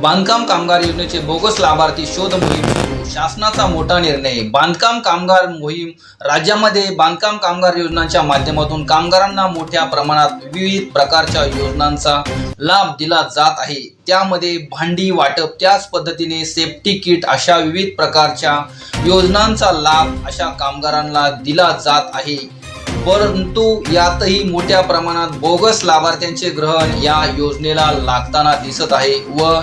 बांधकाम कामगार योजनेचे बोगस लाभार्थी शोध मोहीम सुरू. शासनाचा मोठा निर्णय. बांधकाम कामगार मोहीम राज्यामध्ये बांधकाम कामगार योजनांच्या माध्यमातून कामगारांना मोठ्या प्रमाणात विविध प्रकारच्या योजनांचा लाभ दिला जात आहे. त्यामध्ये भांडी वाटप त्याच पद्धतीने सेफ्टी किट अशा विविध प्रकारच्या योजनांचा लाभ अशा कामगारांना दिला जात आहे. परंतु यातही मोठ्या प्रमाणात बोगस लाभार्थ्यांचे ग्रहण या योजनेला लागताना दिसत आहे व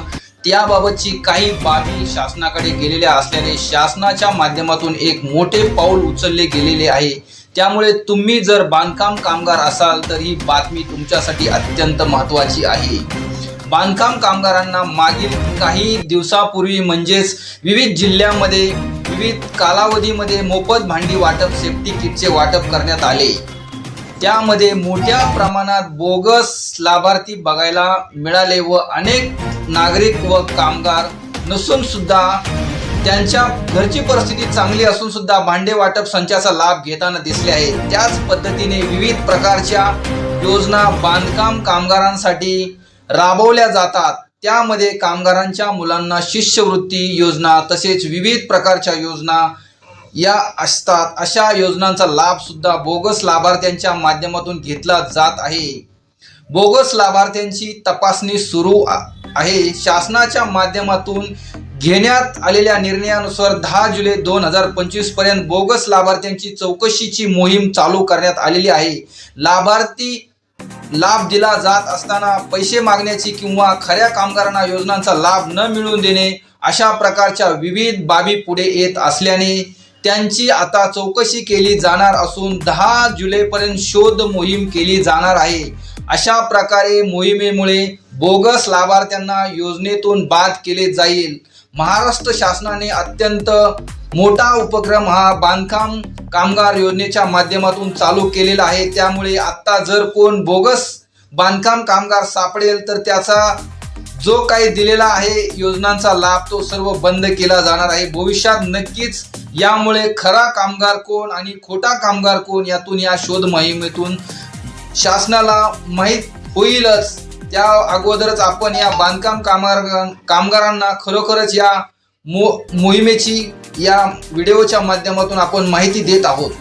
त्याबाबतची काही बाबी शासनाकडे गेलेल्या असल्याने शासनाच्या माध्यमातून एक मोठे पाऊल उचलले गेलेले आहे. त्यामुळे तुम्ही जर बांधकाम कामगार असाल तर ही बातमी तुमच्यासाठी अत्यंत महत्त्वाची आहे. बांधकाम कामगारांना मागील काही दिवसापूर्वी म्हणजेच विविध जिल्ह्यांमध्ये विविध कालावधीमध्ये मोफत भांडी वाटप सेफ्टी किटचे वाटप करण्यात आले. त्यामध्ये मोठ्या प्रमाणात बोगस लाभार्थी बघायला मिळाले व अनेक नागरिक व कामगार नसून सुद्धा त्यांच्या घरची परिस्थिती चांगली असून सुद्धा भांडे वाटप संचाचा लाभ घेताना दिसले आहे. त्याच पद्धतीने विविध प्रकारच्या योजना बांधकाम कामगारांसाठी राबवल्या जातात. त्यामध्ये कामगारांच्या मुलांना शिष्यवृत्ती योजना तसेच विविध प्रकारच्या योजना या असतात. अशा योजनांचा लाभ सुद्धा बोगस लाभार्थ्यांच्या माध्यमातून घेतला जात आहे. बोगस लाभार्थ्यांची तपासणी सुरू आ- आहे. शासनाच्या माध्यमातून घेण्यात आलेल्या निर्णयानुसार दहा जुलै दोन हजार पंचवीसपर्यंत बोगस लाभार्थ्यांची चौकशीची मोहीम चालू करण्यात आलेली आहे. लाभार्थी लाभ दिला जात असताना पैसे मागण्याची किंवा खऱ्या कामगारांना योजनांचा लाभ न मिळवून देणे अशा प्रकारच्या विविध बाबी पुढे येत असल्याने त्यांची आता चौकशी केली जाणार असून दहा जुलैपर्यंत शोध मोहीम केली जाणार आहे. अशा प्रकारे मोहिमेमुळे बोगस लाभार्थ्यांना योजनेतून बाद केले जाईल. महाराष्ट्र शासनाने अत्यंत मोठा उपक्रम हा बांधकाम कामगार योजनेच्या माध्यमातून चालू केलेला आहे. त्यामुळे आत्ता जर कोण बोगस बांधकाम कामगार सापडेल तर त्याचा जो काही दिलेला आहे योजनांचा लाभ तो सर्व बंद केला जाणार आहे. भविष्यात नक्कीच यामुळे खरा कामगार कोण आणि खोटा कामगार कोण यातून या शोध मोहिमेतून शासनाला माहीत होईलच. त्या अगोदरच आपण या बांधकाम कामगार कामगारांना खरोखरच या मो मोहिमेची या व्हिडिओच्या माध्यमातून आपण माहिती देत आहोत.